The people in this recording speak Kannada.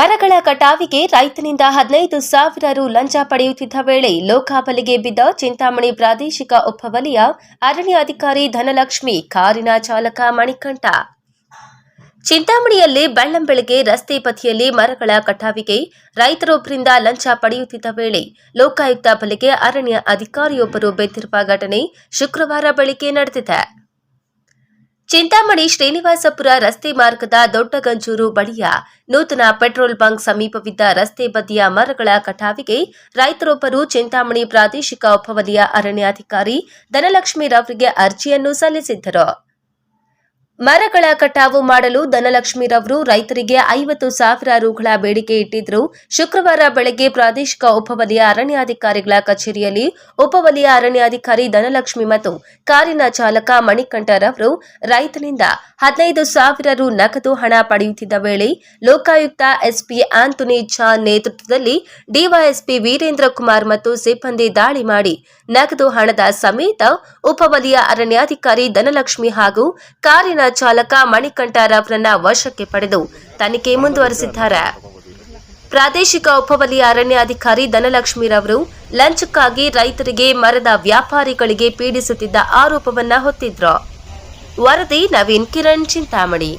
ಮರಗಳ ಕಟಾವಿಗೆ ರೈತನಿಂದ ಹದಿನೈದು ಸಾವಿರ ರು ಲಂಚ ಪಡೆಯುತ್ತಿದ್ದ ವೇಳೆ ಲೋಕಾಬಲಿಗೆ ಬಿದ್ದ ಚಿಂತಾಮಣಿ ಪ್ರಾದೇಶಿಕ ಉಪವಲಯ ಅರಣ್ಯಾಧಿಕಾರಿ ಧನಲಕ್ಷ್ಮಿ ಕಾರಿನ ಚಾಲಕ ಮಣಿಕಂಠ. ಚಿಂತಾಮಣಿಯಲ್ಲಿ ಬೆಳ್ಳಂಬೆಳಗ್ಗೆ ರಸ್ತೆ ಬದಿಯಲ್ಲಿ ಮರಗಳ ಕಟಾವಿಗೆ ರೈತರೊಬ್ಬರಿಂದ ಲಂಚ ಪಡೆಯುತ್ತಿದ್ದ ವೇಳೆ ಲೋಕಾಯುಕ್ತ ಬಲೆಗೆ ಅರಣ್ಯ ಅಧಿಕಾರಿಯೊಬ್ಬರು ಬೆದ್ದಿರುವ ಘಟನೆ ಶುಕ್ರವಾರ ಬೆಳಗ್ಗೆ ನಡೆದಿದೆ. ಚಿಂತಾಮಣಿ ಶ್ರೀನಿವಾಸಪುರ ರಸ್ತೆ ಮಾರ್ಗದ ದೊಡ್ಡಗಂಜೂರು ಬಳಿಯ ನೂತನ ಪೆಟ್ರೋಲ್ ಬಂಕ್ ಸಮೀಪವಿದ್ದ ರಸ್ತೆ ಬದಿಯ ಮರಗಳ ಕಟಾವಿಗೆ ರೈತರೊಬ್ಬರು ಚಿಂತಾಮಣಿ ಪ್ರಾದೇಶಿಕ ಉಪವಲಯ ಅರಣ್ಯಾಧಿಕಾರಿ ಧನಲಕ್ಷ್ಮೀರವರಿಗೆ ಅರ್ಜಿಯನ್ನು ಸಲ್ಲಿಸಿದ್ದರು. ಮರಗಳ ಕಟಾವು ಮಾಡಲು ಧನಲಕ್ಷ್ಮೀರವರು ರೈತರಿಗೆ ಐವತ್ತು ಸಾವಿರ ರುಗಳ ಬೇಡಿಕೆ ಇಟ್ಟಿದ್ರು. ಶುಕ್ರವಾರ ಬೆಳಗ್ಗೆ ಪ್ರಾದೇಶಿಕ ಉಪವಲಯ ಅರಣ್ಯಾಧಿಕಾರಿಗಳ ಕಚೇರಿಯಲ್ಲಿ ಉಪವಲಯ ಅರಣ್ಯಾಧಿಕಾರಿ ಧನಲಕ್ಷ್ಮಿ ಮತ್ತು ಕಾರಿನ ಚಾಲಕ ಮಣಿಕಂಠರವರು ರೈತನಿಂದ ಹದಿನೈದು ಸಾವಿರ ರು ನಗದು ಹಣ ಪಡೆಯುತ್ತಿದ್ದ ವೇಳೆ ಲೋಕಾಯುಕ್ತ ಎಸ್ಪಿ ಆಂಟೋನಿ ಝಾ ನೇತೃತ್ವದಲ್ಲಿ ಡಿವೈಎಸ್ಪಿ ವೀರೇಂದ್ರ ಕುಮಾರ್ ಮತ್ತು ಸಿಬ್ಬಂದಿ ದಾಳಿ ಮಾಡಿ ನಗದು ಹಣದ ಸಮೇತ ಉಪವಲಯ ಅರಣ್ಯಾಧಿಕಾರಿ ಧನಲಕ್ಷ್ಮಿ ಹಾಗೂ ಕಾರಿನ ಚಾಲಕ ಮಣಿಕಂಠರವರನ್ನ ವಶಕ್ಕೆ ಪಡೆದು ತನಿಖೆ ಮುಂದುವರೆಸಿದ್ದಾರೆ. ಪ್ರಾದೇಶಿಕ ಉಪವಲಯ ಅರಣ್ಯಾಧಿಕಾರಿ ಧನಲಕ್ಷ್ಮೀರವರು ಲಂಚಕ್ಕಾಗಿ ರೈತರಿಗೆ ಮರದ ವ್ಯಾಪಾರಿಗಳಿಗೆ ಪೀಡಿಸುತ್ತಿದ್ದ ಆರೋಪವನ್ನ ಹೊತ್ತಿದ್ರು. ವರದಿ ನವೀನ್ ಕಿರಣ್ ಚಿಂತಾಮಣಿ.